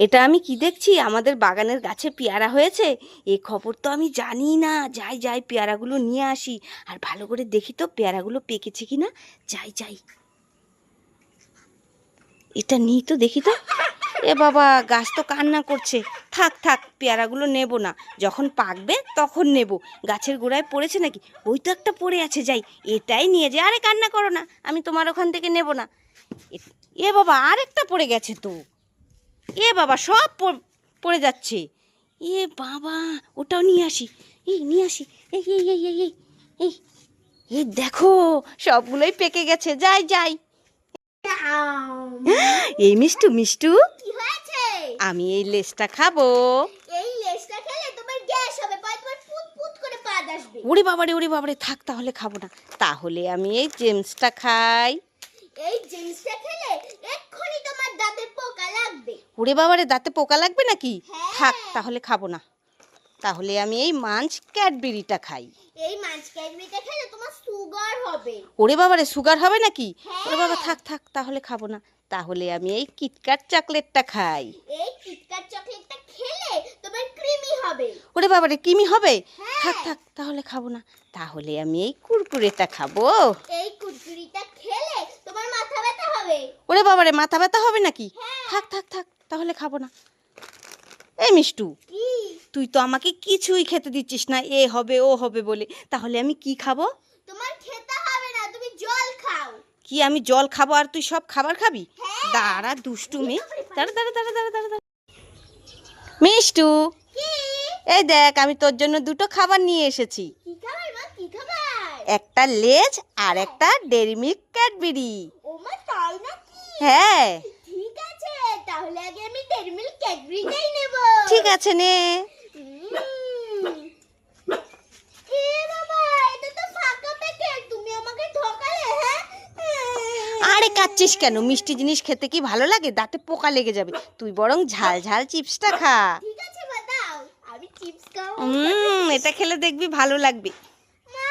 এটা আমি কি দেখছি? আমাদের বাগানের গাছে পেয়ারা হয়েছে? এ খবর তো আমি জানি না। যাই যাই, পেয়ারাগুলো নিয়ে আসি। আর ভালো করে দেখি তো পেয়ারাগুলো পেকেছে কি না যাই যাই। এটা নিই তো দেখি তো। এ বাবা, গাছ তো কান্না করছে। থাক থাক, পেয়ারাগুলো নেব না। যখন পাকবে তখন নেব। গাছের গোড়ায় পড়েছে নাকি? ওই তো একটা পড়ে আছে, যাই। এটাই নিয়ে যাই আরে কান্না করো না। আমি তোমার ওখান থেকে নেব না। এ বাবা, আরেকটা পড়ে গেছে তো। এ বাবা সব পড়ে যাচ্ছে। এ বাবা ওটাও নিয়ে আসি। এই নিয়ে আসি। এই এই এই এই এই এই এই দেখো সবগুলোই পেকে গেছে। যাই যাই। এই মিষ্টু মিষ্টু। আমি এই লেসটা খাব। এই লেসটা খেলে তোমার গ্যাস হবে পুত করে আসবে। ওরে বাবারে ওরে বাবারে থাক তাহলে খাব না। তাহলে আমি এই জেমসটা খাই। এই জিনিসটা খেলে এক্ষুনি তোমার দাঁতে লাগবে? ওরে বাবারে দাঁতে পোকা লাগবে নাকি? হ্যাঁ। থাক তাহলে খাব না। তাহলে আমি এই মাঞ্চ ক্যাডবেরিটা খাই। এই মাছ ক্যাডবেরিটা খেলে তোমার সুগার হবে। ওরে বাবারে সুগার হবে নাকি? হ্যাঁ। ওরে বাবা থাক থাক তাহলে খাব না। তাহলে আমি এই কিটকাট চকলেটটা খাই। এই কিটকাট চকলেটটা খেলে তোমার ক্রিমি হবে। ওরে বাবারে কিমি হবে? হ্যাঁ। থাক থাক তাহলে খাব না। তাহলে আমি এই কুরকুরেটা খাব। এই কুরকুরিটা খেলে তোমার মাথা ব্যথা হবে ওরে বাবারে মাথা ব্যথা হবে নাকি? হ্যাঁ। থাক থাক থাক তাহলে খাব না। এই মিষ্টু তুই তো আমাকে কিছুই খেতে দিচ্ছিস না এ হবে ও হবে বলে। তাহলে আমি কি খাব? তোমার খেতে হবে না তুমি জল খাও। কি আমি জল খাব আর তুই সব খাবার খাবি? হ্যাঁ। দাঁড়া দুষ্টু মেয়ে। দাঁড়া দাঁড়া দাঁড়া দাঁড়া দাঁড়া দাঁড়া। মিষ্টু। এই দেখ আমি তোর জন্য দুটো খাবার নিয়ে এসেছি। একটা লেজ আর একটা ডেরি মিল্ক ক্যাডবেরি। ও মা তাই নাকি হ্যাঁ। ঠিক আছে তাহলে আগে আমি ডেরি মিল্ক ক্যাডবেরিটাই নেব। ঠিক আছে নে। হ্যাঁ? আরে কাচ্ছিস কেন? মিষ্টি জিনিস খেতে কি ভালো লাগে? দাঁতে পোকা লেগে যাবে। তুই বরং ঝাল ঝাল চিপসটা খা। ঠিক আছে আমি চিপস খাব। হুম এটা খেলে দেখবি ভালো লাগবে মা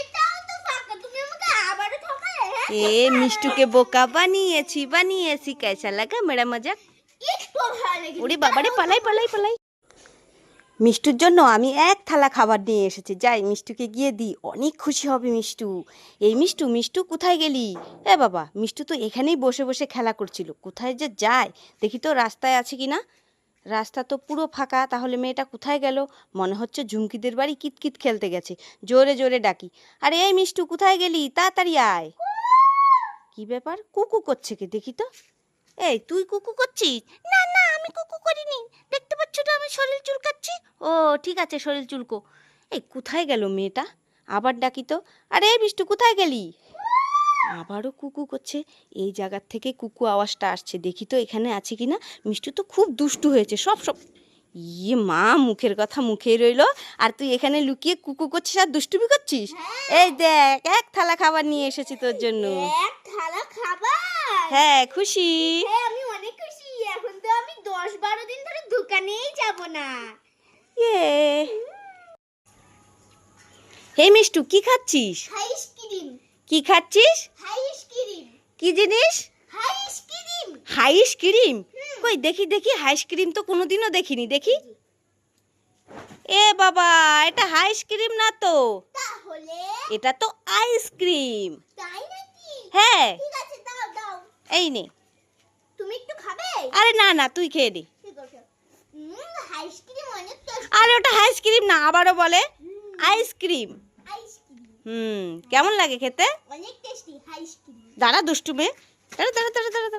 এটাও তো ফাঁকা তুমি আমাকে আবারও ঠকালে হ্যাঁ এ মিষ্টুকে বোকা বানিয়েছি বানিয়েছি কেসা লাগা মেরা ওরে বাবারে পালাই পালাই পালাই মিষ্টুর জন্য আমি এক থালা খাবার নিয়ে এসেছি। যাই, মিষ্টুকে গিয়ে দিই। অনেক খুশি হবে মিষ্টু। এই মিষ্টু মিষ্টু, কোথায় গেলি? এ বাবা, মিষ্টু তো এখানেই বসে বসে খেলা করছিল। কোথায় যে যায়? দেখি তো রাস্তায় আছে কি না রাস্তা তো পুরো ফাঁকা, তাহলে মেয়েটা কোথায় গেল? মনে হচ্ছে ঝুমকিদের বাড়ি কিতকিত খেলতে গেছে। জোরে জোরে ডাকি। আরে, এই মিষ্টু, কোথায় গেলি? তাড়াতাড়ি আয়। কি ব্যাপার? কুকু করছে কি? দেখি তো। এই তুই কুকু করছিস? না না আমি কুকু করিনি। দেখতে পাচ্ছ না আমি শরীর চুলকাচ্ছি? ও ঠিক আছে শরীর চুলকো। এই কোথায় গেল মেয়েটা? আবার ডাকি তো। আরে এই বিষ্টু কোথায় গেলি? আবারও কুকু করছে। এই জায়গার থেকে কুকু আওয়াজটা আসছে। দেখি তো এখানে আছে কি না মিষ্টু তো খুব দুষ্টু হয়েছে। সব সব। ইয়ে মা মুখের কথা মুখেই রইল। আর তুই এখানে লুকিয়ে কুকু করছিস আর দুষ্টুমি করছিস? এই দেখ এক থালা খাবার নিয়ে এসেছি তোর জন্য। হ্যাঁ খুশি। হ্যাঁ আমি অনেক খুশি। এখন তো আমি দশ বারো দিন ধরে দোকানেই যাব না। ইয়ে। হে মিষ্টু কি খাচ্ছিস? আইসক্রিম। কি খাচ্ছিস? Ice cream. কি জিনিস? Ice cream. Ice cream? কই দেখি দেখি আইসক্রিম তো কোনোদিনও দেখিনি দেখি। এ বাবা এটা আইসক্রিম না তো? তাহলে? এটা তো আইসক্রিম। তাই নাকি? হ্যাঁ। ঠিক আছে এই নে। তুমি একটু খাবে? আরে না না তুই খেয়ে দে আরে ওটা আইসক্রিম না আবারও বলে। আইসক্রিম হুম কেমন লাগে খেতে? অনেক টেস্টি আইসক্রিম দাঁড়া দুষ্টু মেয়ে। দাঁড়া দাঁড়া দাঁড়া দাঁড়া দাঁড়া।